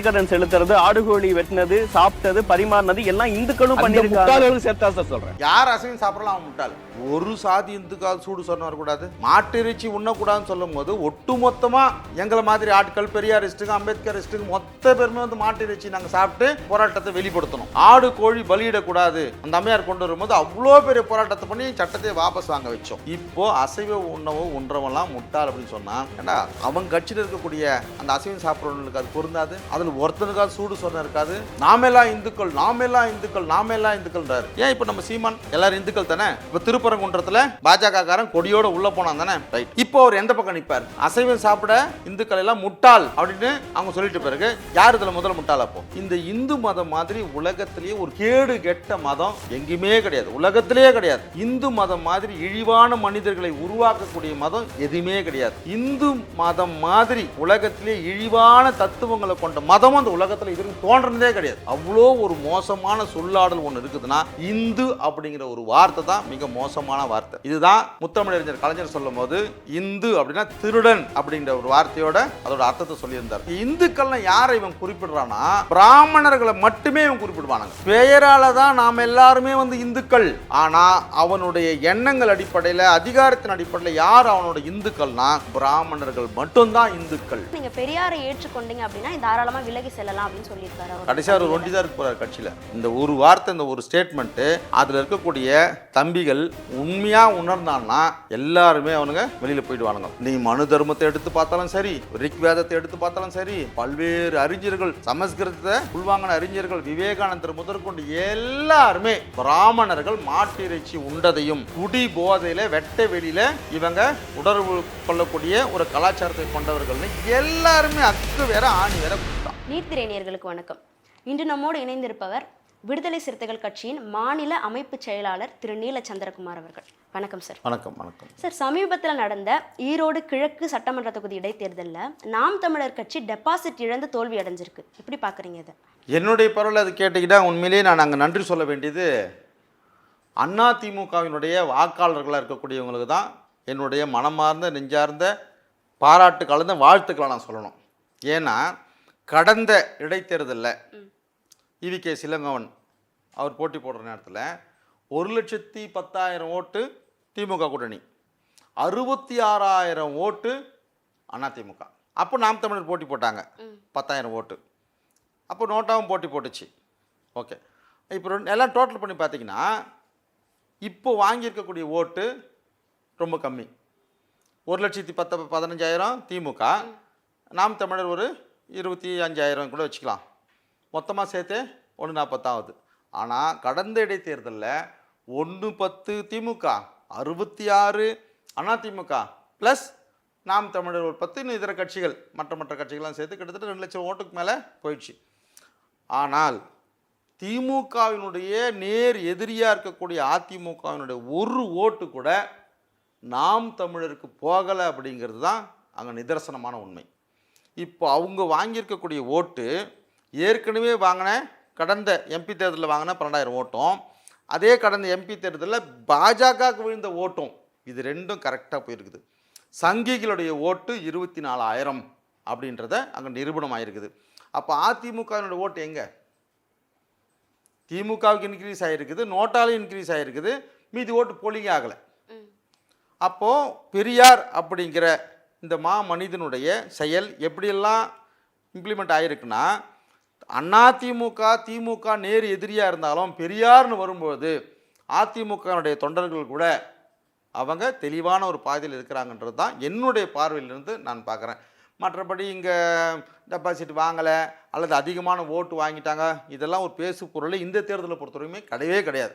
கடன் செலுத்துறது ஆடுகோழி வெட்டினது சாப்பிட்டது பரிமாறினது எல்லாம் இந்துக்களும் அந்த பண்ணிருக்காங்க சேர்த்தா சார் சொல்றேன். யார் அசைவம் சாப்பிடலாம் அவன் முட்டாள். ஒரு சாதி இந்துக்கால் சூடு சொன்ன வரக்கூடாது. மாட்டிறைச்சி உண்ணக்கூடாதுன்னு சொல்லும் போது ஒட்டுமொத்தமா எங்களை மாதிரி ஆட்கள் பெரியாரிஸ்ட்டுக்கு அம்பேத்கரிஸ்ட்டுக்கு மொத்த பேருமே வந்து மாட்டிறைச்சி நாங்கள் சாப்பிட்டு போராட்டத்தை வெளிப்படுத்தணும். ஆடு கோழி பலியிடக்கூடாது. அந்த அம்மையார் கொண்டு வரும்போது அவ்வளோ பெரிய போராட்டத்தை பண்ணி சட்டத்தை வாபஸ் வாங்க வச்சோம். இப்போ அசைவ உணவு உண்றவன்லாம் முட்டாள் அப்படின்னு சொன்னா ஏண்டா அவன் கட்சியில் இருக்கக்கூடிய அந்த அசைவம் சாப்பிட்றவங்களுக்கு அது பொருந்தாது? அதில் ஒருத்தனுக்காக சூடு சொன்ன இருக்காது. நாமெல்லாம் இந்துக்கள் நாமெல்லாம் இந்துக்கள் நாமெல்லாம் இந்துக்கள்ன்றாரு. ஏன் இப்போ நம்ம சீமான் எல்லாரும் இந்துக்கள் தானே? இப்போ திருப்பரங்குன்றத்தில் பாஜக காரன் கொடியோட உள்ள போனான் தானே? ரைட் இப்போ அவர் எந்த பக்கம் நிற்பார் அசைவம் சாப்பிட இந்துக்கள் எல்லாம் முட்டாள் அப்படின்னு அவங்க சொல்லிட்டு பிறகு யார் இதில் முதல்ல முட்டாள் அப்போ? இந்த இந்து மதம் மாதிரி உலகத்திலேயே ஒரு கேடு கெட்ட மதம் எங்கேயுமே கிடையாது. உலகத்திலேயே கிடையாது. இந்து மதம் மாதிரி இழிவான மனிதர்களை உருவாக்கக்கூடிய மதம் எதுவுமே கிடையாது. இந்து மதம் மாதிரி உலகத்திலே இழிவான தத்துவங்களை கொண்ட மதம் அந்த உலகத்தில் இது தோன்றதே கிடையாது. அவ்வளோ ஒரு மோசமான சொல்லாடல் ஒன்று இருக்குதுன்னா இந்து அப்படிங்கிற ஒரு வார்த்தை தான் மிக மோசமான வார்த்தை. இதுதான் முத்தமிழறிஞர் கலைஞர் சொல்லும் போது இந்து அப்படின்னா திருடன் அப்படிங்கிற ஒரு வார்த்தையோட அதோட அர்த்தத்தை சொல்லியிருந்தார். இந்துக்கள்னா யாரை இவன் குறிப்பிடுறான்னா பிராமணர்களை மட்டுமே இவன் குறிப்பிடுவானாங்க. பெயரால தான் நாம் எல்லாருமே வந்து இந்துக்கள். ஆனா அவனுடைய எண்ணங்கள் அடிப்படையில் அதிகாரத்தின் அடிப்படையில் யார் அவனோட இந்துக்கள்னா பிராமணர்கள் மட்டும்தான் இந்துக்கள். நீங்க பெரியாரை ஏற்றுக்கொண்டீங்க அப்படின்னா தாராளமா விலகி செல்லலாம் அப்படின்னு சொல்லியிருக்காரு கடைசியாக ஒரு ஒண்டி தான் இருக்க போகிறார் கட்சியில். இந்த ஒரு வார்த்தை இந்த ஒரு ஸ்டேட்மெண்ட்டு அதில் இருக்கக்கூடிய தம்பிகள் உண்மையாக உணர்ந்தான்னா எல்லாருமே அவனுங்க வெளியில் போயிடுவானுங்க நீ மனு தர்மத்தை எடுத்து பார்த்தாலும் சரி ரிக் வேதத்தை எடுத்து பார்த்தாலும் சரி பல்வேறு அறிஞர்கள் சமஸ்கிருதத்தை உள்வாங்கின அறிஞர்கள் விவேகானந்தர் முதற்கொண்டு எல்லாருமே பிராமணர்கள் மாட்டிறைச்சி உண்டதையும் குடி போதையில் வெட்ட வெளியில் இவங்க உணர்வு கொள்ளக்கூடிய ஒரு கலாச்சாரத்தை கொண்டவர்கள்னு எல்லாருமே அக்கு வேற ஆணி வேற நீர்த்திரை நேயர்களுக்கு வணக்கம். இன்று நம்மோடு இணைந்திருப்பவர் விடுதலை சிறுத்தைகள் கட்சியின் மாநில அமைப்பு செயலாளர் திரு. நீல சந்திரகுமார் அவர்கள். வணக்கம் சார். வணக்கம் வணக்கம். சார் சமீபத்தில் நடந்த ஈரோடு கிழக்கு சட்டமன்ற தொகுதி இடைத்தேர்தலில் நாம் தமிழர் கட்சி டெபாசிட் இழந்து தோல்வி அடைஞ்சிருக்கு. எப்படி பார்க்குறீங்க இதை? என்னுடைய பரவல் அது கேட்டுக்கிட்டா உண்மையிலேயே நான் அங்கே நன்றி சொல்ல வேண்டியது அண்ணா திமுகவினுடைய வாக்காளர்களாக இருக்கக்கூடியவங்களுக்கு தான் என்னுடைய மனமார்ந்த நெஞ்சார்ந்த பாராட்டு கலந்த வாழ்த்துக்களை நான் சொல்லணும். ஏன்னா கடந்த இடைத்தேர்தலில் இவி கே சிலங்கவன் அவர் போட்டி போடுற நேரத்தில் ஒரு லட்சத்தி பத்தாயிரம் ஓட்டு திமுக கூட்டணி அறுபத்தி ஆறாயிரம் ஓட்டு அதிமுக அப்போ நாம் தமிழர் போட்டி போட்டாங்க. பத்தாயிரம் ஓட்டு. அப்போ நோட்டாவும் போட்டி போட்டுச்சு. ஓகே. இப்போ ரெண்டு- எல்லாம் டோட்டல் பண்ணி பார்த்தீங்கன்னா இப்போ வாங்கியிருக்கக்கூடிய ஓட்டு ரொம்ப கம்மி. ஒரு லட்சத்தி பத்த பதினஞ்சாயிரம் திமுக. நாம் தமிழர் ஒரு இருபத்தி அஞ்சாயிரம் கூட வச்சுக்கலாம். மொத்தமாக சேர்த்து ஒன்று நாற்பத்தாவது ஆனால் கடந்த இடைத்தேர்தலில் ஒன்று பத்து திமுக அறுபத்தி ஆறு அதிமுக ப்ளஸ் நாம் தமிழர் ஒரு பத்து இன்னும் இதர கட்சிகள் மற்ற மற்ற கட்சிகள்லாம் சேர்த்து கிட்டத்தட்ட ரெண்டு லட்சம் ஓட்டுக்கு மேலே போயிடுச்சு. ஆனால் திமுகவினுடைய நேர் எதிரியாக இருக்கக்கூடிய அதிமுகவினுடைய ஒரு ஓட்டு கூட நாம் தமிழருக்கு போகலை அப்படிங்கிறது தான் அங்கே நிதர்சனமான உண்மை. இப்போ அவங்க வாங்கியிருக்கக்கூடிய ஓட்டு ஏற்கனவே வாங்கின கடந்த எம்பி தேர்தலில் வாங்கின பன்னெண்டாயிரம் ஓட்டும். அதே கடந்த எம்பி தேர்தலில் பாஜகவுக்கு விழுந்த ஓட்டும். இது ரெண்டும் கரெக்டாக போயிருக்குது. சங்கிகளுடைய ஓட்டு இருபத்தி நாலாயிரம் அப்படின்றத அங்கே நிரூபணம் ஆயிருக்குது அப்போ அதிமுகவினுடைய ஓட்டு எங்கே? திமுகவுக்கு இன்க்ரீஸ் ஆகிருக்குது நோட்டாலும் இன்க்ரீஸ் ஆகிருக்குது மீதி ஓட்டு போலிங்க ஆகலை. அப்போது பெரியார் அப்படிங்கிற இந்த மா மனிதனுடைய செயல் எப்படியெல்லாம் இம்ப்ளிமெண்ட் ஆகிருக்குன்னா அதிமுக திமுக நேர் எதிரியாக இருந்தாலும் பெரியார்னு வரும்போது அதிமுகனுடைய தொண்டர்கள் கூட அவங்க தெளிவான ஒரு பாதையில் இருக்கிறாங்கன்றது தான் என்னுடைய பார்வையிலிருந்து நான் பார்க்குறேன். மற்றபடி இங்கே டெபாசிட் வாங்கலை அல்லது அதிகமான ஓட்டு வாங்கிட்டாங்க இதெல்லாம் ஒரு பேசு பொருள் இந்த தேர்தலை பொறுத்தவரைக்குமே கிடையவே கிடையாது.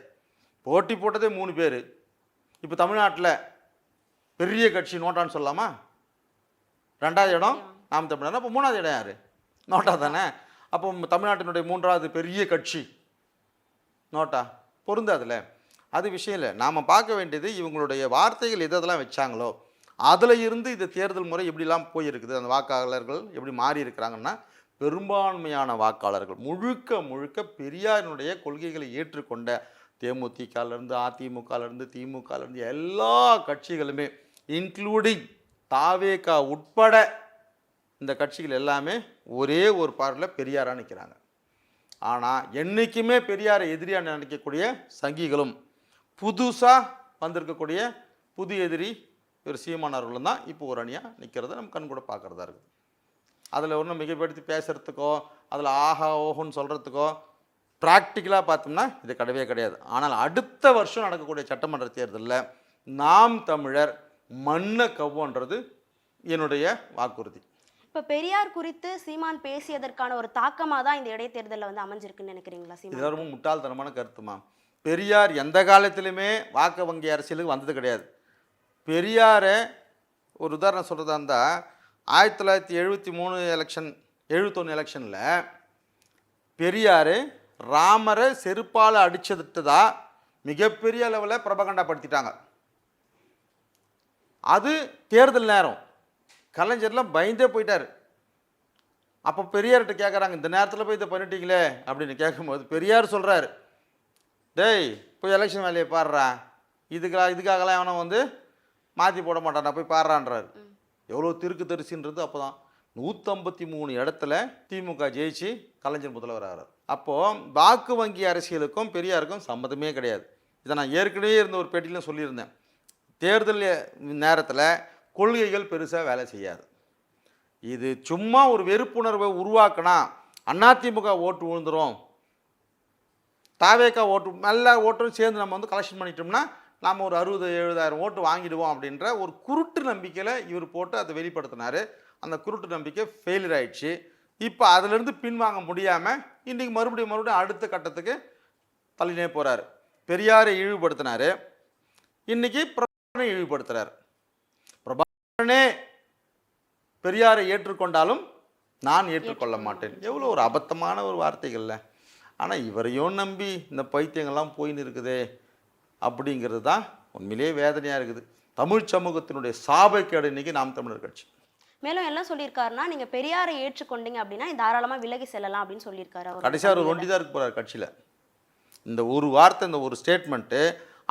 போட்டி போட்டதே மூணு பேர். இப்போ தமிழ்நாட்டில் பெரிய கட்சி நோட்டான்னு சொல்லலாமா? ரெண்டாவது இடம் நாம் தமிழர் அப்போ மூணாவது இடம் யார்? நோட்டா தானே? அப்போ தமிழ்நாட்டினுடைய மூன்றாவது பெரிய கட்சி. நோட்டா? பொருந்தாதுல அது விஷயம் இல்லை. நாம் பார்க்க வேண்டியது இவங்களுடைய வார்த்தைகள் எதெல்லாம் வச்சாங்களோ அதில் இருந்து இந்த தேர்தல் முறை எப்படிலாம் போயிருக்குது அந்த வாக்காளர்கள் எப்படி மாறி இருக்கிறாங்கன்னா பெரும்பான்மையான வாக்காளர்கள் முழுக்க முழுக்க பெரியாரினுடைய கொள்கைகளை ஏற்றுக்கொண்ட தேமுதிகலேருந்து அதிமுகலேருந்து திமுகலேருந்து எல்லா கட்சிகளுமே இன்க்ளூடிங் தாவேகா உட்பட இந்த கட்சிகள் எல்லாமே ஒரே ஒரு பார்வையில் பெரியாராக நிற்கிறாங்க ஆனால் என்றைக்குமே பெரியாரை எதிரியாக நினைக்கக்கூடிய சங்கிகளும் புதுசாக வந்திருக்கக்கூடிய புது எதிரி இவர் சீமானவர்களும் தான் இப்போ ஒரு அணியாக நிற்கிறத நம்ம கண் கூட பார்க்குறதா இருக்குது. அதில் ஒன்றும் மிகப்படுத்தி பேசுகிறதுக்கோ அதில் ஆஹா ஓஹோன்னு சொல்கிறதுக்கோ ப்ராக்டிக்கலாக பார்த்தோம்னா இது கிடையவே கிடையாது. ஆனால் அடுத்த வருஷம் நடக்கக்கூடிய சட்டமன்ற தேர்தலில் நாம் தமிழர் மண்ணை கவ்வோன்றது என்னுடைய வாக்குறுதி. இப்போ பெரியார் குறித்து சீமான் பேசியதற்கான ஒரு தாக்கமாக தான் இந்த இடைத்தேர்தலில் வந்து அமைஞ்சிருக்குன்னு நினைக்கிறீங்களா சீமான்? ரொம்ப முட்டாள்தனமான கருத்துமா பெரியார் எந்த காலத்திலுமே வாக்கு வங்கி அரசியலுக்கு வந்தது கிடையாது. பெரியாரை ஒரு உதாரணம் சொல்கிறதா இருந்தால் ஆயிரத்தி தொள்ளாயிரத்தி எழுபத்தி மூணு எலெக்ஷன் எழுபத்தொன்று எலெக்ஷனில் பெரியார் ராமரை செருப்பால் அடிச்சதுட்டு தான் மிகப்பெரிய அளவில் பிரபகண்டாப்படுத்திட்டாங்க அது தேர்தல் நேரம். கலைஞர்லாம் பயந்தே போயிட்டார். அப்போ பெரியார்கிட்ட கேட்குறாங்க இந்த நேரத்தில் போய் இதை பண்ணிட்டீங்களே? அப்படின்னு கேட்கும்போது பெரியார் சொல்கிறாரு டேய் போய் எலெக்ஷன் வேலையை பாடுறா இதுக்காக இதுக்காகலாம் எவனும் வந்து மாற்றி போட மாட்டான். போய் பாடுறான்றாரு எவ்வளோ திருக்கு தரிசின்றது அப்போ தான் நூற்றம்பத்தி மூணு இடத்துல திமுக ஜெயிச்சு கலைஞர் முதல்வர் ஆகிறார் அப்போது வாக்கு வங்கி அரசியலுக்கும் பெரியாருக்கும் சம்மந்தமே கிடையாது. இதை நான் ஏற்கனவே இருந்த ஒரு பேட்டியிலும் சொல்லியிருந்தேன். தேர்தல் நேரத்தில் கொள்கைகள் பெருசாக வேலை செய்யாது. இது சும்மா ஒரு வெறுப்புணர்வை உருவாக்கினா அதிமுக ஓட்டு விழுந்துரும். தாவேக்கா ஓட்டு எல்லா ஓட்டும் சேர்ந்து நம்ம வந்து கலெக்ஷன் பண்ணிட்டோம்னா நாம் ஒரு அறுபது எழுபதாயிரம் ஓட்டு வாங்கிடுவோம் அப்படின்ற ஒரு குருட்டு நம்பிக்கையில் இவர் போட்டு அதை வெளிப்படுத்தினார். அந்த குருட்டு நம்பிக்கை ஃபெயிலியர் ஆயிடுச்சு. இப்போ அதிலிருந்து பின்வாங்க முடியாமல் இன்றைக்கி மறுபடியும் மறுபடியும் அடுத்த கட்டத்துக்கு தள்ளினே போகிறார் பெரியாரை இழிவுபடுத்தினார். இன்றைக்கி இழிவுபடுத்துகிறார் பிரபாகரனே பெரியாரை ஏற்றுக்கொண்டாலும் நான் ஏற்றுக்கொள்ள மாட்டேன். எவ்வளோ ஒரு அபத்தமான ஒரு வார்த்தைகள்ல. ஆனால் இவரையும் நம்பி இந்த பைத்தியங்கள்லாம் போயின்னு இருக்குதே அப்படிங்கிறது தான் உண்மையிலேயே வேதனையாக இருக்குது. தமிழ் சமூகத்தினுடைய சாபக்கேடு இன்னைக்கு நாம் தமிழர் கட்சி. மேலும் என்ன சொல்லியிருக்காருன்னா நீங்க பெரியாரை ஏற்றுக்கொண்டீங்க அப்படின்னா தாராளமா விலகி செல்லலாம் அப்படின்னு சொல்லியிருக்காரு அவர். கடைசியாக ஒரு ஒண்டி தான் இருக்க போகிறார் கட்சியில். இந்த ஒரு வார்த்தை இந்த ஒரு ஸ்டேட்மெண்ட்டு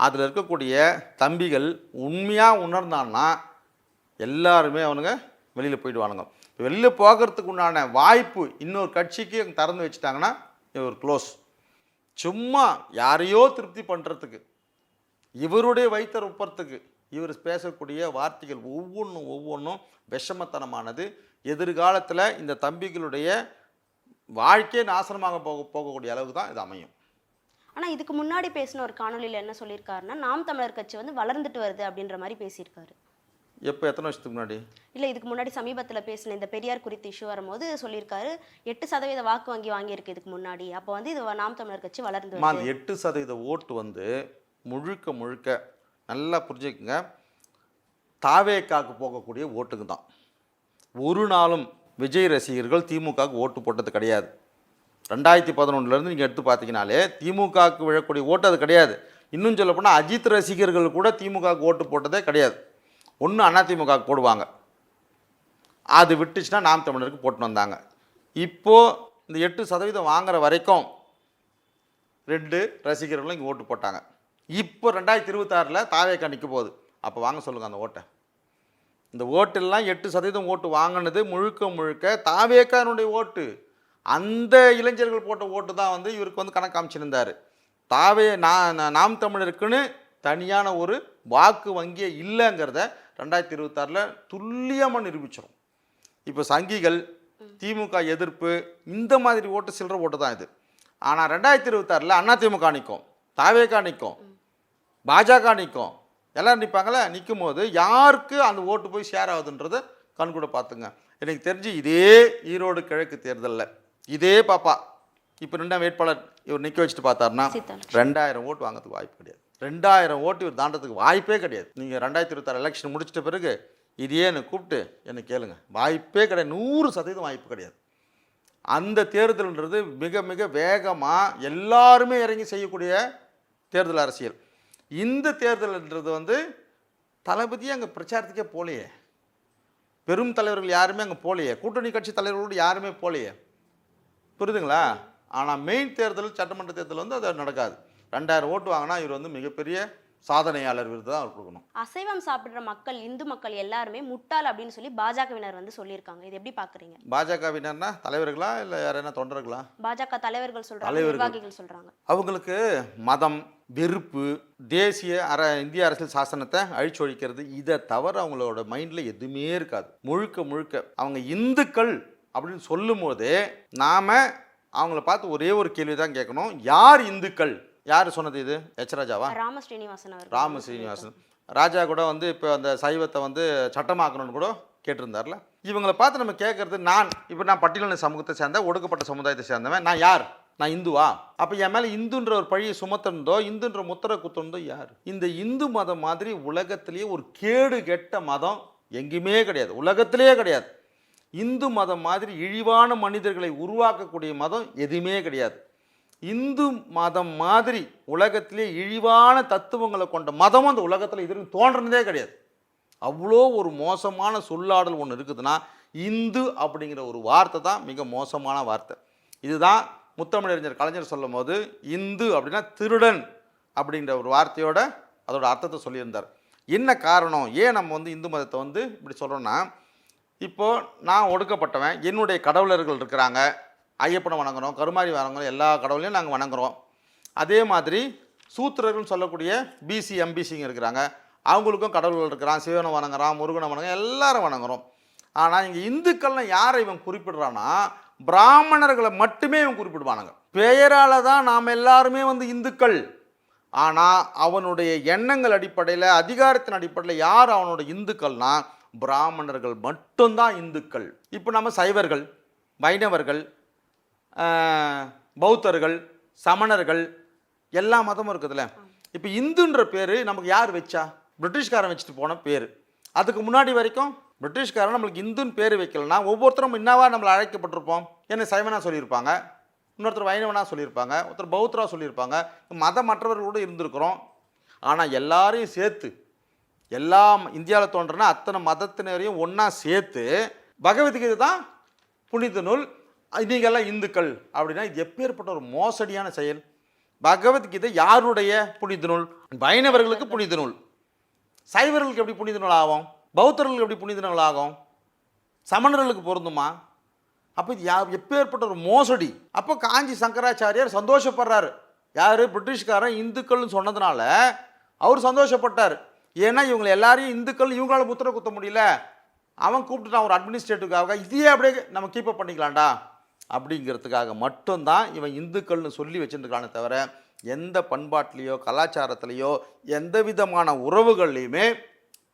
அதில் இருக்கக்கூடிய தம்பிகள் உண்மையாக உணர்ந்தான்னா எல்லாருமே அவனுங்க வெளியில் போயிடுவானுங்க. வெளியில் போகிறதுக்கு உண்டான வாய்ப்பு இன்னொரு கட்சிக்கு திறந்து வச்சுட்டாங்கன்னா இவர் க்ளோஸ் சும்மா யாரையோ திருப்தி பண்ணுறதுக்கு இவருடைய வயிற்ற ஒப்புறத்துக்கு இவர் பேசக்கூடிய வார்த்தைகள் ஒவ்வொன்றும் ஒவ்வொன்றும் விஷமத்தனமானது. எதிர்காலத்தில் இந்த தம்பிகளுடைய வாழ்க்கையே நாசனமாக போக போகக்கூடிய அளவுக்கு தான் இது அமையும். ஆனா இதுக்கு முன்னாடி பேசின ஒரு காணொளியில என்ன சொல்லியிருக்காருன்னா நாம் தமிழர் கட்சி வந்து வளர்ந்துட்டு வருது அப்படின்ற மாதிரி பேசியிருக்காரு. எப்போ? எத்தனை வருஷத்துக்கு முன்னாடி? இல்ல இதுக்கு முன்னாடி சமீபத்துல பேசின இந்த பெரியார் குறித்து இஷ்யூ வரும்போது சொல்லியிருக்காரு எட்டு சதவீத வாக்கு வங்கி வாங்கியிருக்கு இதுக்கு முன்னாடி. அப்போ வந்து இது நாம் தமிழர் கட்சி வளர்ந்து அந்த எட்டு சதவீத ஓட்டு வந்து முழுக்க முழுக்க நல்லா புரிஞ்சுக்குங்க. தாவேக்காக்கு போகக்கூடிய ஓட்டுக்கு தான். ஒரு நாளும் விஜய் ரசிகர்கள் திமுகவுக்கு ஓட்டு போட்டது கிடையாது. ரெண்டாயிரத்தி பதினொன்றுலேருந்து நீங்கள் எடுத்து பார்த்தீங்கனாலே திமுகவுக்கு விழக்கூடிய ஓட்டு அது கிடையாது. இன்னும் சொல்லப்போனால் அஜித் ரசிகர்கள் கூட திமுகவுக்கு ஓட்டு போட்டதே கிடையாது. ஒன்று அதிமுகவுக்கு போடுவாங்க. அது விட்டுச்சுன்னா நாம் தமிழருக்கு போட்டுன்னு வந்தாங்க. இப்போது இந்த எட்டு சதவீதம் வாங்குற வரைக்கும் ரெண்டு ரசிகர்களும் இங்கே ஓட்டு போட்டாங்க. இப்போ ரெண்டாயிரத்தி இருபத்தாறில் தாவேக்கா நிற்க போகுது. அப்போ வாங்க சொல்லுங்கள் அந்த ஓட்டை. இந்த ஓட்டெல்லாம் எட்டு சதவீதம் ஓட்டு வாங்கினது முழுக்க முழுக்க தாவேக்கானுடைய ஓட்டு. அந்த இளைஞர்கள் போட்ட ஓட்டு தான் வந்து இவருக்கு வந்து கணக்கு காமிச்சிருந்தார். தாவே நான் நாம் தமிழருக்குன்னு தனியான ஒரு வாக்கு வங்கியே இல்லைங்கிறத ரெண்டாயிரத்தி இருபத்தாறில் துல்லியமாக நிரூபிச்சிடும் இப்போ சங்கிகள் திமுக எதிர்ப்பு இந்த மாதிரி ஓட்டு சில்லற ஓட்டு தான் இது. ஆனால் ரெண்டாயிரத்தி இருபத்தாறில் அண்ணா திமுக நிற்கும் தாவேகா நிற்கும் பாஜக நிற்கும் எல்லோரும் நிற்பாங்களே நிற்கும் போது யாருக்கு அந்த ஓட்டு போய் ஷேர் ஆகுதுன்றதை கண்கூட பார்த்துங்க. எனக்கு தெரிஞ்சு இதே ஈரோடு கிழக்கு தேர்தலில் இதே பாப்பா. இப்போ ரெண்டாம் வேட்பாளர் இவர் நிற்க வச்சுட்டு பார்த்தாருன்னா. ரெண்டாயிரம் ஓட்டு வாங்கிறதுக்கு வாய்ப்பு கிடையாது. ரெண்டாயிரம் ஓட்டு இவர் தாண்டதுக்கு வாய்ப்பே கிடையாது. நீங்கள் ரெண்டாயிரத்தி இருபத்தாறு எலெக்ஷன் முடிச்சிட்ட பிறகு இதையே என்னை கூப்பிட்டு என்னை கேளுங்க. வாய்ப்பே கிடையாது. நூறு சதவீதம் வாய்ப்பு கிடையாது. அந்த தேர்தல்ன்றது மிக மிக வேகமாக எல்லாருமே இறங்கி செய்யக்கூடிய தேர்தல் அரசியல். இந்த தேர்தல்ன்றது வந்து தளபதியே அங்கே பிரச்சாரத்துக்கே போகலையே பெரும் தலைவர்கள் யாருமே அங்கே போகலையே கூட்டணி கட்சி தலைவர்களோடு யாருமே போகலையே புரியுதுங்களா? ஆனால் மெயின் தேர்தல் சட்டமன்ற தேர்தல் வந்து அது நடக்காது. ரெண்டாயிரம் ஓட்டு வாங்கினா இவர் வந்து மிகப்பெரிய சாதனையாளர் விருது தான் அவர் கொடுக்கணும். அசைவம் சாப்பிடுற மக்கள் இந்து மக்கள் எல்லாருமே முட்டாள் அப்படின்னு சொல்லி பாஜகவினர் வந்து சொல்லியிருக்காங்க. இது எப்படி பாக்குறீங்க பாஜகவினர்னா தலைவர்களா இல்லை யாரைனா தொண்டர்களா? பாஜக தலைவர்கள் சொல்றாங்க. நிர்வாகிகள் சொல்றாங்க. அவங்களுக்கு மதம் வெறுப்பு தேசிய அர இந்திய அரசியல் சாசனத்தை அழிச்சொழிக்கிறது இதை தவிர அவங்களோட மைண்டில் எதுவுமே இருக்காது. முழுக்க முழுக்க அவங்க இந்துக்கள் அப்படின்னு சொல்லும் போதே நாம் அவங்கள பார்த்து ஒரே ஒரு கேள்வி தான் கேட்கணும். யார் இந்துக்கள்? யார் சொன்னது இது? எச் ராஜாவா? ராம ஸ்ரீனிவாசன் ராம சீனிவாசன் ராஜா கூட வந்து இப்போ அந்த சைவத்தை வந்து சட்டமாக்கணும்னு கூட கேட்டிருந்தார்ல. இவங்களை பார்த்து நம்ம கேட்கறது நான் இப்போ நான் பட்டியலின சமூகத்தை சேர்ந்த ஒடுக்கப்பட்ட சமுதாயத்தை சேர்ந்தவன். நான் யார்? நான் இந்துவா? அப்போ என் மேலே இந்துன்ற ஒரு பழியை சுமத்துனதோ இந்துன்ற முத்திரை குத்துனதோ யார்? இந்த இந்து மதம் மாதிரி உலகத்திலேயே ஒரு கேடு கெட்ட மதம் எங்கேயுமே கிடையாது. உலகத்திலேயே கிடையாது. இந்து மதம் மாதிரி இழிவான மனிதர்களை உருவாக்கக்கூடிய மதம் எதுவுமே கிடையாது. இந்து மதம் மாதிரி உலகத்திலே இழிவான தத்துவங்களை கொண்ட மதமும் அந்த உலகத்தில் இது தோன்றினதே கிடையாது. அவ்வளோ ஒரு மோசமான சொல்லாடல் ஒன்று இருக்குதுன்னா இந்து அப்படிங்கிற ஒரு வார்த்தை தான் மிக மோசமான வார்த்தை. இதுதான் முத்தமிழறிஞர் கலைஞர் சொல்லும் போது இந்து அப்படின்னா திருடன் அப்படிங்கிற ஒரு வார்த்தையோட அதோட அர்த்தத்தை சொல்லியிருந்தார். என்ன காரணம்? ஏன் நம்ம வந்து இந்து மதத்தை வந்து இப்படி சொல்கிறோன்னா இப்போது நான் ஒடுக்கப்பட்டவன் என்னுடைய கடவுளர்கள் இருக்கிறாங்க ஐயப்பனை வணங்குறோம் கருமாரி வணங்குறோம் எல்லா கடவுளையும் நாங்கள் வணங்குறோம். அதே மாதிரி சூத்திரர்கள்னு சொல்லக்கூடிய பிசி எம்பிசிங்க இருக்கிறாங்க. அவங்களுக்கும் கடவுள்கள் இருக்கிறான் சிவனை வணங்குறான் முருகனை வணங்குறான் எல்லாரும் வணங்குறோம். ஆனால் இங்கே இந்துக்கள்னு யாரை இவன் குறிப்பிடுறான்னா பிராமணர்களை மட்டுமே இவன் குறிப்பிடுவானுங்க. பெயரால் தான் நாம் எல்லாருமே வந்து இந்துக்கள். ஆனால் அவனுடைய எண்ணங்கள் அடிப்படையில் அதிகாரத்தின் அடிப்படையில் யார் அவனோட இந்துக்கள்னால் பிராமணர்கள் மட்டும்தான் இந்துக்கள். இப்போ நம்ம சைவர்கள் வைணவர்கள் பௌத்தர்கள் சமணர்கள் எல்லா மதமும் இருக்குதுல்ல. இப்போ இந்துன்ற பேர் நமக்கு யார் வச்சா? பிரிட்டிஷ்காரன் வச்சுட்டு போன பேர். அதுக்கு முன்னாடி வரைக்கும் பிரிட்டிஷ்காரன் நம்மளுக்கு இந்துன்னு பேர் வைக்கலனா ஒவ்வொருத்தரும் என்னவா நம்மளை அழைக்கப்பட்டிருப்போம். என்ன சைவனா சொல்லியிருப்பாங்க இன்னொருத்தர் வைணவனாக சொல்லியிருப்பாங்க ஒருத்தர் பௌத்தராக சொல்லியிருப்பாங்க. மதமற்றவர்கள் கூட இருந்திருக்கிறோம். ஆனால் எல்லாரையும் சேர்த்து எல்லா இந்தியாவில் தோன்றனா அத்தனை மதத்தினரையும் ஒன்றா சேர்த்து பகவத்கீதை தான் புனித நூல். நீங்கள்லாம் இந்துக்கள் அப்படின்னா இது எப்பேற்பட்ட ஒரு மோசடியான செயல். பகவத்கீதை யாருடைய புனித நூல்? வைணவர்களுக்கு புனித நூல். சைவர்களுக்கு எப்படி புனித நூல் ஆகும்? பௌத்தர்களுக்கு எப்படி புனித நூல் ஆகும்? சமணர்களுக்கு பொருந்துமா? அப்போ இது யா எப்பேற்பட்ட ஒரு மோசடி. அப்போ காஞ்சி சங்கராச்சாரியார் சந்தோஷப்படுறாரு. யார்? பிரிட்டிஷ்காரன் இந்துக்கள்னு சொன்னதுனால அவர் சந்தோஷப்பட்டார். ஏன்னா இவங்களை எல்லாரையும் இந்துக்கள் இவங்களால முத்திரை குத்த முடியல. அவன் கூப்பிட்டுட்டான் ஒரு அட்மினிஸ்ட்ரேட்டிவ்காக இதையே அப்படியே நம்ம கீப்பப் பண்ணிக்கலாம்டா. அப்படிங்கிறதுக்காக மட்டும்தான் இவன் இந்துக்கள்னு சொல்லி வச்சுருக்கானே தவிர எந்த பண்பாட்டிலையோ கலாச்சாரத்திலேயோ எந்த விதமான உறவுகள்லையுமே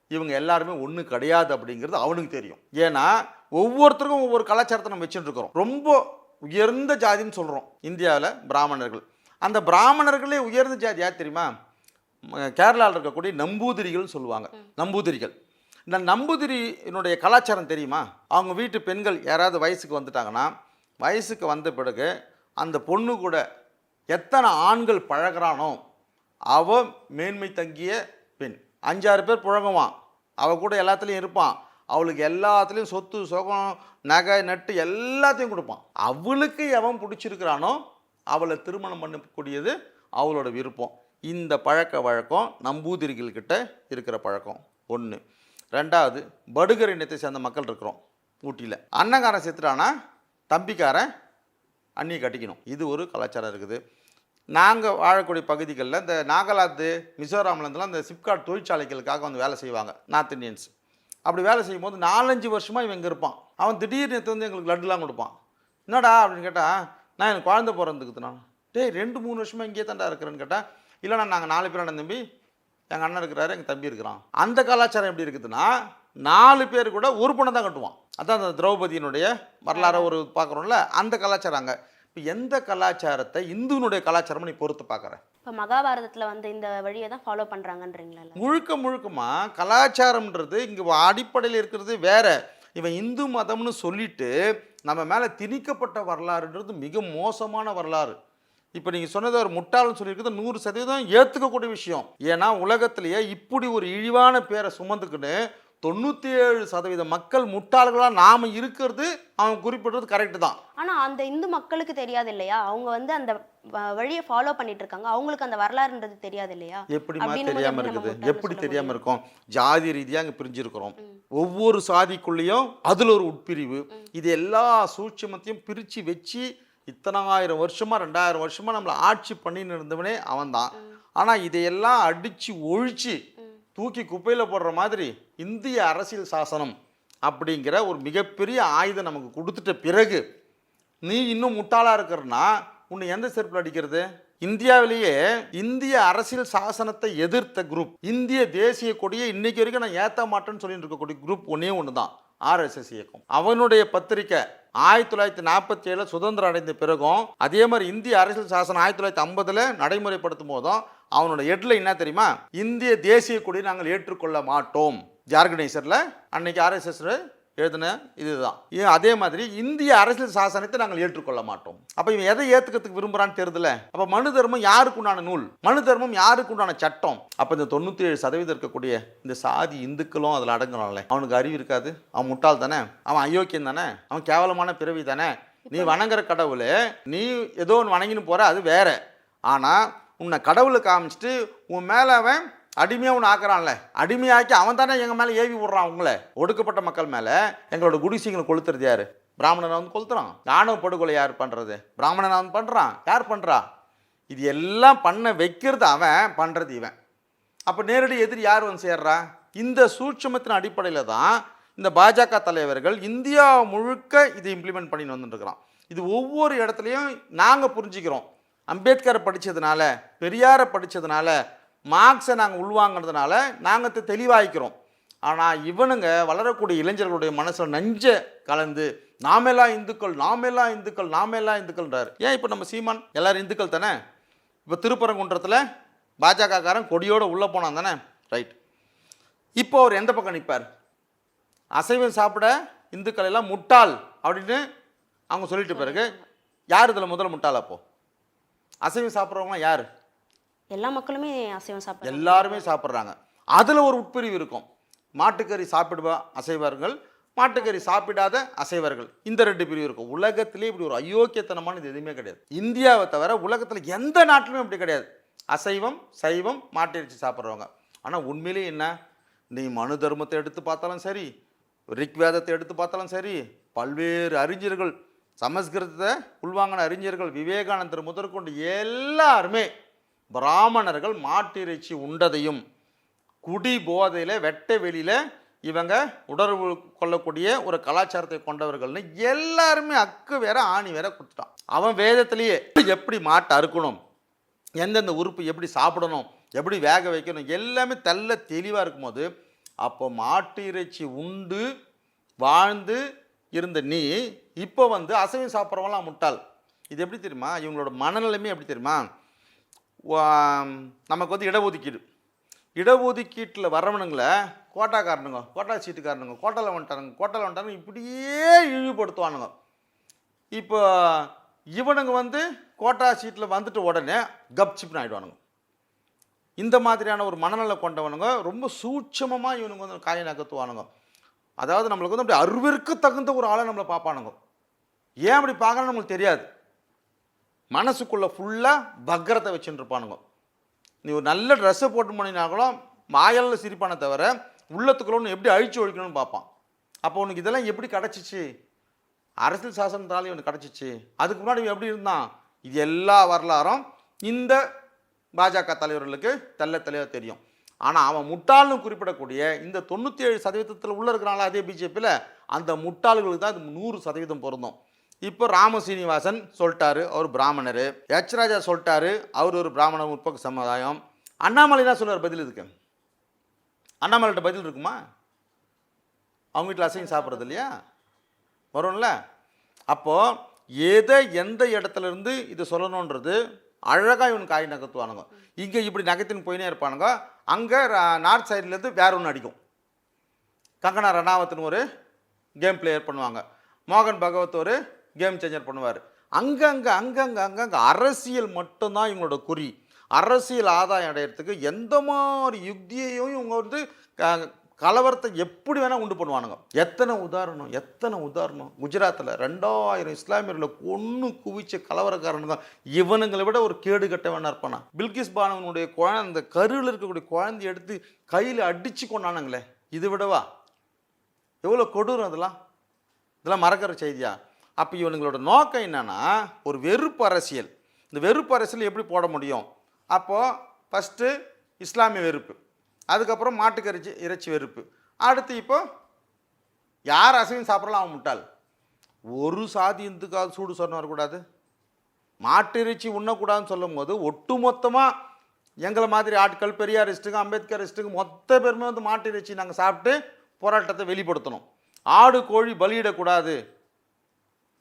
இவங்க எல்லாருமே ஒன்று கிடையாது அப்படிங்கிறது அவனுக்கு தெரியும். ஏன்னா ஒவ்வொருத்தருக்கும் ஒவ்வொரு கலாச்சாரத்தை நம்ம வச்சுட்டுருக்கிறோம் ரொம்ப உயர்ந்த ஜாதின்னு சொல்கிறோம் இந்தியாவில் பிராமணர்கள். அந்த பிராமணர்களே உயர்ந்த ஜாதி யார் தெரியுமா? கேரளாவில் இருக்கக்கூடிய நம்பூதிரிகள்னு சொல்லுவாங்க. நம்பூதிரிகள். இந்த நம்பூதிரியினுடைய கலாச்சாரம் தெரியுமா? அவங்க வீட்டு பெண்கள் யாராவது வயசுக்கு வந்துட்டாங்கன்னா வயசுக்கு வந்த பிறகு அந்த பொண்ணு கூட எத்தனை ஆண்கள் பழகுறானோ அவ மேன்மை தங்கிய பெண். அஞ்சாறு பேர் புழங்குவான். அவ கூட எல்லாத்துலேயும் இருப்பான். அவளுக்கு எல்லாத்துலேயும் சொத்து சுகம் நகை நட்டு எல்லாத்தையும் கொடுப்பான். அவளுக்கு எவன் பிடிச்சிருக்கிறானோ அவளை திருமணம் பண்ணக்கூடியது அவளோட விருப்பம். இந்த பழக்க வழக்கம் நம்பூதிரிகள்கிட்ட இருக்கிற பழக்கம். ஒன்று ரெண்டாவது படுகர் இனத்தை சேர்ந்த மக்கள் இருக்கிறோம் ஊட்டியில். அன்னக்காரன் செத்துட்டானா தம்பிக்காரன் அண்ணியை கட்டிக்கணும். இது ஒரு கலாச்சாரம் இருக்குது. நாங்கள் வாழக்கூடிய பகுதிகளில் இந்த நாகாலாந்து மிசோராம்லேருந்துலாம் இந்த சிப்காட் தொழிற்சாலைகளுக்காக வந்து வேலை செய்வாங்க நார்த் இந்தியன்ஸ். அப்படி வேலை செய்யும்போது நாலஞ்சு வருஷமாக இவன் இங்கே இருப்பான். அவன் திடீர்னு எடுத்து வந்து எங்களுக்கு லட்டுலாம் கொடுப்பான். என்னடா? அப்படின்னு கேட்டால் நான் எனக்கு குழந்தை பிறந்துக்குதுண்ணா. நான் டேய் ரெண்டு மூணு வருஷமாக இங்கேயே தாண்டா இருக்கிறேன்னு கேட்டால் இல்லைண்ணா நாங்கள் நாலு பேர் அண்ணன் தம்பி எங்கள் அண்ணன் இருக்கிறாரு எங்கள் தம்பி இருக்கிறான். அந்த கலாச்சாரம் எப்படி இருக்குதுன்னா நாலு பேர் கூட ஒரு பொண்ணை தான் கட்டுவான். அதான் அந்த திரௌபதியினுடைய வரலாறை ஒரு பார்க்குறோம்ல அந்த கலாச்சாரம் அங்கே. இப்போ எந்த கலாச்சாரத்தை இந்துனுடைய கலாச்சாரம் நீ பொறுத்து பார்க்குற? இப்போ மகாபாரதத்துல வந்து இந்த வழியை தான் ஃபாலோ பண்றாங்கன்றீங்களா முழுக்க முழுக்கமா கலாச்சாரம்ன்றது இங்கே அடிப்படையில் இருக்கிறது வேற. இவன் இந்து மதம்னு சொல்லிட்டு நம்ம மேலே திணிக்கப்பட்ட வரலாறுன்றது மிக மோசமான வரலாறு. இப்போ நீங்கள் சொன்னது ஒரு முட்டாள்னு சொல்லியிருக்கிறது நூறு சதவீதம் ஏற்றுக்கக்கூடிய விஷயம். ஏன்னா உலகத்திலேயே இப்படி ஒரு இழிவான பேரை சுமந்துக்கின்னு தொண்ணூற்றி ஏழு சதவீத மக்கள் முட்டாள்களாக நாம் இருக்கிறது அவன் குறிப்பிடுறது கரெக்டு தான். ஆனா அந்த இந்து மக்களுக்கு தெரியாது இல்லையா? அவங்க வந்து அந்த வழியை ஃபாலோ பண்ணிட்டு இருக்காங்க. அவங்களுக்கு அந்த வரலாறுன்றது தெரியாது இல்லையா? எப்படிமா அப்படின்னும் போது தெரியாம எப்படி நம்ம இருக்குது? எப்படி சொல்ல தெரியாம முடியும்? இருக்கும்? ஜாதி ரீதியா அங்க பிரிஞ்சிருக்கிறோம். ஒவ்வொரு சாதிக்குள்ளேயும் அதுல ஒரு உட்பிரிவு. இது எல்லா சூட்சமத்தையும் பிரிச்சு வச்சு இத்தனாயிரம் வருஷமா ரெண்டாயிரம் வருஷமா நம்மளை ஆட்சி பண்ணின்னு இருந்தவனே அவன்தான். ஆனா இதையெல்லாம் அடிச்சு ஒழிச்சு தூக்கி குப்பையில போடுற மாதிரி இந்திய அரசியல் சாசனம் அப்படிங்கிற ஒரு மிகப்பெரிய ஆயுதம் நமக்கு கொடுத்துட்ட பிறகு நீ இன்னும் முட்டாளா இருக்கிறன்னா உன்னை எந்த செருப்பில் அடிக்கிறது? இந்தியாவிலேயே இந்திய அரசியல் சாசனத்தை எதிர்த்த குரூப் இந்திய தேசிய கொடியை இன்னைக்கு வரைக்கும் நான் ஏத்த மாட்டேன்னு சொல்லிட்டு இருக்கக்கூடிய குரூப் ஒன்னே ஒன்று தான் ஆர்எஸ்எஸ் இயக்கம். அவனுடைய பத்திரிக்கை ஆயிரத்தி தொள்ளாயிரத்தி நாற்பத்தி ஏழில் சுதந்திரம் அடைந்த பிறகும் அதே மாதிரி இந்திய அரசியல் சாசனம் ஆயிரத்தி தொள்ளாயிரத்தி ஐம்பதில் நடைமுறைப்படுத்தும் போதும் அவனோட ஹெட்ல என்ன தெரியுமா? இந்திய தேசிய கொடியை நாங்கள் ஏற்றுக்கொள்ள மாட்டோம். ஜார்கனைசரில் அன்னைக்கு ஆர்எஸ்எஸ் எழுதின இதுதான். ஏன் அதே மாதிரி இந்திய அரசியல் சாசனத்தை நாங்கள் ஏற்றுக்கொள்ள மாட்டோம். அப்போ இவன் எதை ஏற்றுக்கிறதுக்கு விரும்புகிறான்னு தெரியல அப்போ மனு தர்மம் யாருக்கு உண்டான நூல்? மனு தர்மம் யாருக்கு உண்டான சட்டம்? அப்போ இந்த தொண்ணூற்றி ஏழு சதவீதம் இருக்கக்கூடிய இந்த சாதி இந்துக்களும் அதில் அடங்குறான்ல. அவனுக்கு அறிவு இருக்காது. அவன் முட்டாள் தானே? அவன் அயோக்கியம் தானே? அவன் கேவலமான பிறவி தானே? நீ வணங்குற கடவுள் நீ ஏதோ ஒன்று வணங்கின்னு போற அது வேற. ஆனால் உன்னை கடவுளை காமிச்சிட்டு உன் மேலே அவன் அடிமையாக ஒன்று ஆக்குறான்ல. அடிமையாக்கி அவன் தானே எங்கள் மேலே ஏவி விடுறான் அவங்கள ஒடுக்கப்பட்ட மக்கள் மேலே எங்களோட குடிசைங்களை கொளுத்துறது யார்? பிராமணனை வந்து கொளுத்துறான். ஆணவ படுகொலை யார் பண்ணுறது பிராமணனை வந்து பண்ணுறான் யார் பண்ணுறா இது எல்லாம் பண்ண வைக்கிறது அவன் பண்ணுறது இவன். அப்போ நேரடி எதிரி யார் வந்து சேர்றா? இந்த சூட்சமத்தின் அடிப்படையில் தான் இந்த பாஜக தலைவர்கள் இந்தியா முழுக்க இதை இம்ப்ளிமெண்ட் பண்ணின்னு வந்துட்டுருக்குறான் இது ஒவ்வொரு இடத்துலையும் நாங்கள் புரிஞ்சுக்கிறோம். அம்பேத்கரை படித்ததுனால பெரியாரை படித்ததுனால மார்க்ஸை நாங்கள் உள்வாங்கிறதுனால நாங்கள் தெளிவாகிக்கிறோம் ஆனால் இவனுங்க வளரக்கூடிய இளைஞர்களுடைய மனசில் நஞ்ச கலந்து நாமெல்லாம் இந்துக்கள் நாமெல்லாம் இந்துக்கள் நாமெல்லாம் இந்துக்கள்ன்றார். ஏன் இப்போ நம்ம சீமான்? எல்லோரும் இந்துக்கள் தானே? இப்போ திருப்பரங்குன்றத்தில் பாஜகக்காரன் கொடியோடு உள்ளே போனான் தானே? ரைட் இப்போ அவர் எந்த பக்கம் நிற்பார் அசைவம் சாப்பிட இந்துக்கள் எல்லாம் முட்டாள் அப்படின்னு அவங்க சொல்லிட்டு பிறகு யார் இதில் முதல்ல முட்டாள் அப்போது அசைவம் சாப்பிட்றவங்களாம் யார்? எல்லா மக்களுமே அசைவம் சாப்பிட எல்லாருமே சாப்பிட்றாங்க. அதில் ஒரு உட்பிரிவு இருக்கும். மாட்டுக்கறி சாப்பிடுவா அசைவர்கள் மாட்டுக்கறி சாப்பிடாத அசைவர்கள். இந்த ரெண்டு பிரிவு இருக்கும். உலகத்திலே இப்படி ஒரு அயோக்கியத்தனமானது எதுவுமே கிடையாது. இந்தியாவை தவிர உலகத்தில் எந்த நாட்டிலுமே அப்படி கிடையாது. அசைவம் சைவம் மாட்டிறைச்சி சாப்பிட்றவங்க. ஆனால் உண்மையிலே என்ன? நீ மனு தர்மத்தை எடுத்து பார்த்தாலும் சரி ரிக்வேதத்தை எடுத்து பார்த்தாலும் சரி பல்வேறு அறிஞர்கள் சமஸ்கிருதத்தை உள்வாங்கின அறிஞர்கள் விவேகானந்தர் முதற்கொண்டு எல்லாருமே பிராமணர்கள் மாட்டிறைச்சி உண்டதையும் குடி போதையில் வெட்ட வெளியில் இவங்க உணர்வு கொள்ளக்கூடிய ஒரு கலாச்சாரத்தை கொண்டவர்கள்னு எல்லாருமே அக்கு வேற ஆணி வேற கொடுத்துட்டான். அவன் வேதத்திலேயே எப்படி மாட்டை அறுக்கணும் எந்தெந்த உறுப்பு எப்படி சாப்பிடணும் எப்படி வேக வைக்கணும் எல்லாமே தெல்ல தெளிவாக இருக்கும்போது அப்போ மாட்டு இறைச்சி உண்டு வாழ்ந்து இருந்த நீ இப்போ வந்து அசைவம் சாப்பிட்றவங்களாம் முட்டாள். இது எப்படி தெரியுமா? இவங்களோட மனநிலைமை எப்படி தெரியுமா? நமக்கு வந்து இடஒதுக்கீடு. இடஒதுக்கீட்டில் வரவனுங்களை கோட்டாக்காரனுங்க கோட்டா சீட்டுக்காரனுங்க கோட்டாவில் வந்துட்டானுங்க கோட்டாவில் வந்துட்டானுங்க இப்படியே இழிவுபடுத்துவானுங்க. இப்போ இவனுங்க வந்து கோட்டா சீட்டில் வந்துட்டு உடனே கப்சிப்னு ஆகிடுவானுங்க இந்த மாதிரியான ஒரு மனநிலை கொண்டவனுங்க ரொம்ப சூட்சமமாக இவனுங்க வந்து காயை நகர்த்துவானுங்க. அதாவது நம்மளுக்கு வந்து அப்படி அருவிற்கு தகுந்த ஒரு ஆளை நம்மளை பார்ப்பானுங்க. ஏன் அப்படி பார்க்கணும்னு நம்மளுக்கு தெரியாது. மனசுக்குள்ளே ஃபுல்லாக பக்கரத்தை வச்சுட்டு இருப்பானுங்க நீ ஒரு நல்ல ட்ரெஸ்ஸை போட்டு போனீங்கனாலும் மாயலில் சிரிப்பானே தவிர உள்ளத்துக்குள்ள ஒன்று எப்படி அழிச்சு ஒழிக்கணும்னு பார்ப்பான். அப்போ உனக்கு இதெல்லாம் எப்படி கிடச்சிச்சு? அரசியல் சாசனத்தாலே இவனுக்கு கிடச்சிச்சு. அதுக்கு முன்னாடி இவன் எப்படி இருந்தான்? இது எல்லா வரலாறும் இந்த பாஜக தலைவர்களுக்கு தெல்ல தெளிவாக தெரியும். ஆனால் அவன் முட்டாள்னு குறிப்பிடக்கூடிய இந்த தொண்ணூற்றி ஏழு சதவீதத்தில் உள்ளே இருக்கிறனால அதே பிஜேபியில் அந்த முட்டாள்களுக்கு தான் இது நூறு சதவீதம் பொருந்தும். இப்போ ராம சீனிவாசன் சொல்லிட்டாரு அவர் பிராமணர். எச் ராஜா சொல்லிட்டாரு அவர் ஒரு பிராமண முற்போக்கு சமுதாயம். அண்ணாமலை தான் சொல்லுவார் பதில் இதுக்கு. அண்ணாமலைகிட்ட பதில் இருக்குமா? அவங்க வீட்டில் அசையும் சாப்பிட்றது இல்லையா? வரும்ல? அப்போது எதை எந்த இடத்துல இருந்து இது சொல்லணுன்றது அழகாக இவன் காய் நகர்த்துவானுங்க. இங்கே இப்படி நகர்த்தின்னு போயினே இருப்பானுங்க. அங்கே நார்த் சைட்லேருந்து வேற ஒன்று அடிக்கும். கங்கனா ரணாவத்துன்னு ஒரு கேம் பிளேயர் பண்ணுவாங்க மோகன் பகவத் ஒரு கேம் சேஞ்சர் பண்ணுவார். அங்கங்கே அங்கங்கே அங்கங்கே அரசியல் மட்டும்தான் இவங்களோட குறி. அரசியல் ஆதாயம் அடையிறதுக்கு எந்த மாதிரி யுக்தியையும் இவங்க வந்து க- கலவரத்தை எப்படி வேணால் உண்டு பண்ணுவானுங்க. எத்தனை உதாரணம் எத்தனை உதாரணம். குஜராத்தில் ரெண்டாயிரம் இஸ்லாமியர்களை கொன்று குவிச்ச கலவரக்காரன் தான். இவனுங்களை விட ஒரு கேடு கட்டவனா இருப்பானா? பில்கிஸ் பானவனுடைய குழந்தை அந்த கருவில் இருக்கக்கூடிய குழந்தைய எடுத்து கையில் அடித்து கொண்டானுங்களே இது விடவா? எவ்வளோ கொடூரம் அதெல்லாம்? இதெல்லாம் மறக்கிற செய்தியா? அப்போ இவனுங்களோட நோக்கம் என்னென்னா ஒரு வெறுப்பு அரசியல். இந்த வெறுப்பு அரசியல் எப்படி போட முடியும்? அப்போது ஃபஸ்ட்டு இஸ்லாமிய வெறுப்பு. அதுக்கப்புறம் மாட்டுக்கறிச்சி இறைச்சி வெறுப்பு. அடுத்து இப்போ யார் அசையும் சாப்பிட்றலாம் அவன் முட்டாள். ஒரு சாதி இந்துக்காவது சூடு சொன்ன வரக்கூடாது. மாட்டு இறைச்சி உண்ணக்கூடாதுன்னு சொல்லும் போது ஒட்டுமொத்தமாக எங்களை மாதிரி ஆட்கள் பெரியாரிஸ்ட்டுங்க அம்பேத்கரிஸ்ட்டுங்க மொத்த பேருமே வந்து மாட்டு இறைச்சி நாங்கள் சாப்பிட்டு போராட்டத்தை வெளிப்படுத்தணும். ஆடு கோழி பலியிடக்கூடாது.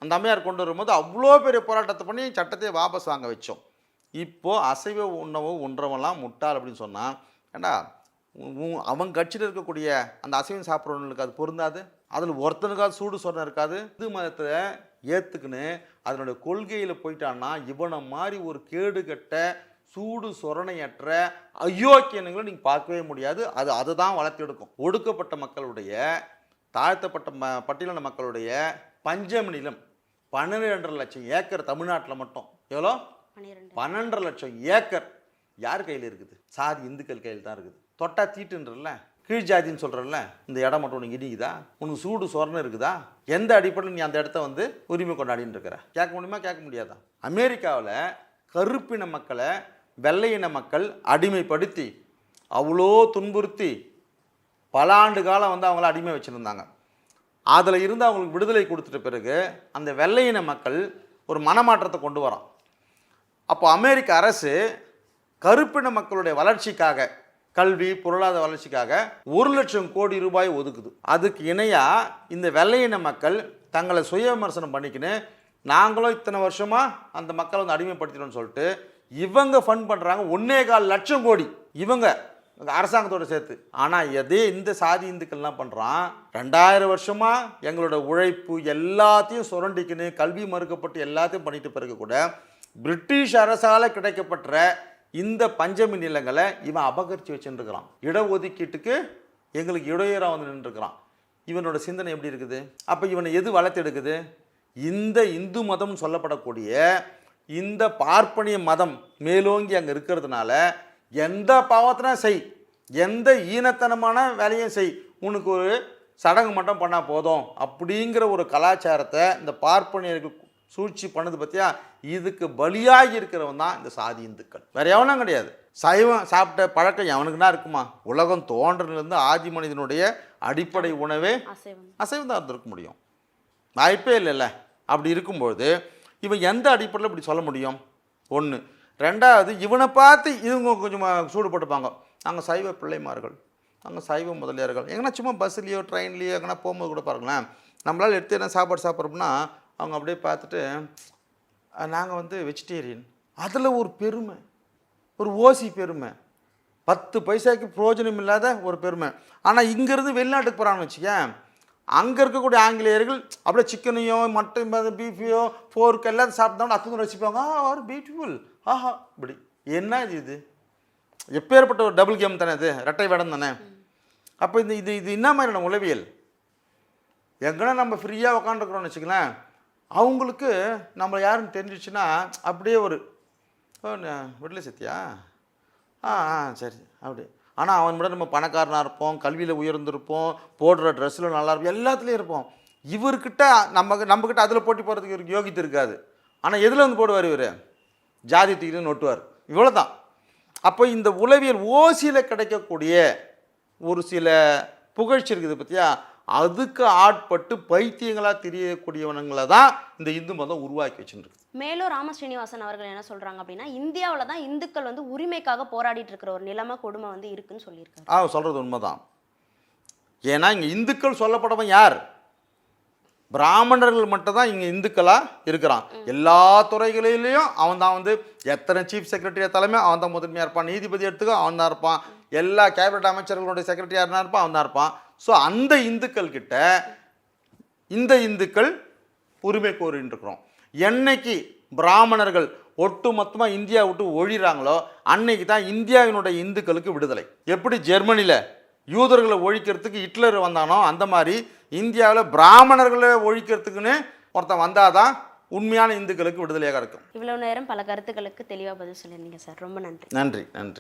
அந்த அம்மையார் கொண்டு வரும்போது அவ்வளோ பெரிய போராட்டத்தை பண்ணி சட்டத்தை வாபஸ் வாங்க வச்சோம். இப்போது அசைவ உணவு உண்றவெல்லாம் முட்டாள் அப்படின்னு சொன்னால் ஏண்டா உ- அவன் கட்சியில் இருக்கக்கூடிய அந்த அசைவம் சாப்பிட்றவங்களுக்கு அது பொருந்தாது? அதில் ஒருத்தனுக்காவது சூடு சொன்ன இருக்காது? இந்து மதத்தை ஏற்றுக்குன்னு அதனுடைய கொள்கையில் போயிட்டான்னா இவனை மாதிரி ஒரு கேடு கட்ட சூடு சொரணையற்ற அயோக்கியனுங்களை நீங்கள் பார்க்கவே முடியாது. அது அதுதான் வளர்த்து எடுக்கும். ஒடுக்கப்பட்ட மக்களுடைய தாழ்த்தப்பட்ட ம பட்டியலின மக்களுடைய பஞ்சம நிலம் பன்னிரெண்டரை லட்சம் ஏக்கர் தமிழ்நாட்டில் மட்டும். எவ்வளோ? பன்னெண்டரை லட்சம் ஏக்கர். யார் கையில் இருக்குது? சாதி இந்துக்கள் கையில் தான் இருக்குது. தொட்டா தீட்டுன்றல்ல? கீழ் ஜாதின்னு சொல்கிறல்ல இந்த இடம் மட்டும் உனக்கு இடிக்குதா? உனக்கு சூடு சொரணம் இருக்குதா? எந்த அடிப்படையில் நீ அந்த இடத்த வந்து உரிமை கொண்டாடின்னு இருக்கிற? கேட்க முடியுமா கேட்க முடியாதா? அமெரிக்காவில் கருப்பின மக்களை வெள்ளையின மக்கள் அடிமைப்படுத்தி அவ்வளோ துன்புறுத்தி பல ஆண்டு காலம் வந்து அவங்கள அடிமை வச்சுருந்தாங்க. அதில் இருந்து அவங்களுக்கு விடுதலை கொடுத்துட்ட பிறகு அந்த வெள்ளையின மக்கள் ஒரு மனமாற்றத்தை கொண்டு வரான். அப்போ அமெரிக்க அரசு கருப்பின மக்களுடைய வளர்ச்சிக்காக கல்வி பொருளாதார வளர்ச்சிக்காக ஒரு லட்சம் கோடி ரூபாய் ஒதுக்குது. அதுக்கு இணையாக இந்த வெள்ளையின மக்கள் தங்களை சுய விமர்சனம் பண்ணிக்கின்னு நாங்களும் இத்தனை வருஷமாக அந்த மக்களை வந்து அடிமைப்படுத்தணும்னு சொல்லிட்டு இவங்க ஃபண்ட் பண்ணுறாங்க ஒன்றே கால் லட்சம் கோடி. இவங்க அரசாங்கத்தோடு சேர்த்து. ஆனால் எதே இந்த சாதி இந்துக்கள்லாம் பண்ணுறான் ரெண்டாயிரம் வருஷமாக எங்களோட உழைப்பு எல்லாத்தையும் சுரண்டிக்கின்னு கல்வி மறுக்கப்பட்டு எல்லாத்தையும் பண்ணிட்டு பிறகு கூட பிரிட்டிஷ் அரசால் கிடைக்கப்பட்ட இந்த பஞ்சமி நிலங்களை இவன் அபகரித்து வச்சுருக்கிறான். இடஒதுக்கீட்டுக்கு எங்களுக்கு இடையூறாக வந்து நின்றுருக்கிறான். இவனோட சிந்தனை எப்படி இருக்குது? அப்போ இவனை எது வளர்த்தெடுக்குது? இந்த இந்து மதம் சொல்லப்படக்கூடிய இந்த பார்ப்பனிய மதம் மேலோங்கி அங்கே இருக்கிறதுனால எந்த பாவத்தினா செய். எந்த ஈனத்தனமான வேலையும் செய். உனக்கு ஒரு சடங்கு மட்டும் பண்ணால் போதும். அப்படிங்கிற ஒரு கலாச்சாரத்தை இந்த பார்ப்பனியர்கள் சூழ்ச்சி பண்ணது பற்றியா இதுக்கு பலியாகி இருக்கிறவன் தான் இந்த சாதி இந்துக்கள். வேற எவனும் கிடையாது. சைவம் சாப்பிட்ட பழக்கம் எவனுக்குன்னா இருக்குமா? உலகம் தோன்றலிருந்து ஆதி மனிதனுடைய அடிப்படை உணவே அசைவம். தான் இருந்திருக்க முடியும். வாய்ப்பே இல்லைல்ல. அப்படி இருக்கும்பொழுது இவன் எந்த அடிப்படையில் இப்படி சொல்ல முடியும்? ஒன்று ரெண்டாவது இவனை பார்த்து இவங்க கொஞ்சம் சூடுபட்டுப்பாங்க நாங்கள் சைவ பிள்ளைமார்கள் நாங்கள் சைவ முதலியார்கள். எங்கன்னா சும்மா பஸ்லேயோ ட்ரெயின்லேயோ எங்கன்னா போகும்போது கூட பாருங்களேன். நம்மளால் எடுத்து என்ன சாப்பாடு சாப்பிட்றோம்னா அவங்க அப்படியே பார்த்துட்டு நாங்கள் வந்து வெஜிடேரியன் அதில் ஒரு பெருமை ஒரு ஓசி பெருமை. பத்து பைசாக்கு பிரயோஜனம் இல்லாத ஒரு பெருமை. ஆனால் இங்கேருந்து வெளிநாட்டுக்கு போகிறான்னு வச்சுக்கேன். அங்கே இருக்கக்கூடிய ஆங்கிலேயர்கள் அப்படியே சிக்கனையோ மட்டன் பீஃபையோ ஃபோர்க் எல்லாம் சாப்பிட்டோம்னா அத்தனை ரசிப்பாங்க. ஆ ஆர் பியூட்டிஃபுல் ஆஹா இப்படி என்ன இது இது? எப்பேற்பட்ட ஒரு டபுள் கேம் தானே இது? ரெட்டை வேடம் தானே? அப்போ இந்த இது இது என்ன மாதிரியான உளவியல்? எங்கன்னா நம்ம ஃப்ரீயாக உக்காந்துருக்குறோம்னு வச்சுக்கலாம் அவங்களுக்கு நம்ம யாருன்னு தெரிஞ்சிச்சுன்னா அப்படியே ஒரு "ஓ, சத்தியா ஆ ஆ சரி அப்படி. ஆனால் அவன் விட நம்ம பணக்காரனாக இருப்போம் கல்வியில் உயர்ந்திருப்போம் போடுற ட்ரெஸ்ஸில் நல்லா இருப்போம் எல்லாத்துலேயும் இருப்போம். இவர்கிட்ட நம்ம நம்மக்கிட்ட அதில் போட்டி போகிறதுக்கு இவருக்கு யோகித்து இருக்காது. ஆனால் எதில் வந்து போடுவார் இவர்? ஜாதி தூக்கிட்டு நொட்டுவார். இவ்வளோ தான் அப்போ இந்த உளவியல் ஓசியில் கிடைக்கக்கூடிய ஒரு சில புகழ்ச்சி இருக்குது பற்றியா அதுக்கு ஆட்பட்டு பைத்தியங்களாக தெரியக்கூடியவனுங்களை தான் இந்த இந்து மதம் உருவாக்கி வச்சுருக்கு மேலும் ராம ஸ்ரீனிவாசன் அவர்கள் என்ன சொல்றாங்க அப்படின்னா இந்தியாவில் தான் இந்துக்கள் வந்து உரிமைக்காக போராடிட்டு இருக்கிற ஒரு நிலைமை கொடுமை வந்து இருக்குன்னு சொல்லியிருக்காரு ஆ சொல்கிறது உண்மைதான். ஏன்னா இங்கே இந்துக்கள் சொல்லப்படவன் யார்? பிராமணர்கள் மட்டும் தான் இங்கே இந்துக்களாக இருக்கிறான். எல்லா துறைகளிலையும் அவன் தான் வந்து எத்தனை சீஃப் செக்ரட்டரி தலைமை அவன் தான் முதன்மையாக இருப்பான். நீதிபதி எடுத்துக்கோ அவன் தான் இருப்பான். எல்லா கேபினட் அமைச்சர்களுடைய செக்ரட்டரி யாருனா இருப்பான் அவன் தான் இருப்பான். ஸோ அந்த இந்துக்கள் கிட்ட இந்த இந்துக்கள் உரிமை கோரின்னு இருக்கிறோம் என்னைக்கு பிராமணர்கள் ஒட்டு மொத்தமாக இந்தியா விட்டு ஒழிறாங்களோ அன்னைக்கு தான் இந்தியாவினுடைய இந்துக்களுக்கு விடுதலை. எப்படி ஜெர்மனியில் யூதர்களை ஒழிக்கிறதுக்கு ஹிட்லர் வந்தானோ அந்த மாதிரி இந்தியாவில் பிராமணர்களை ஒழிக்கிறதுக்குன்னு ஒருத்தன் வந்தாதான் உண்மையான இந்துக்களுக்கு விடுதலையாக இருக்கும். இவ்வளவு நேரம் பல கருத்துக்களுக்கு தெளிவாக பதில் சொல்லியிருந்தீங்க சார். ரொம்ப நன்றி. நன்றி நன்றி.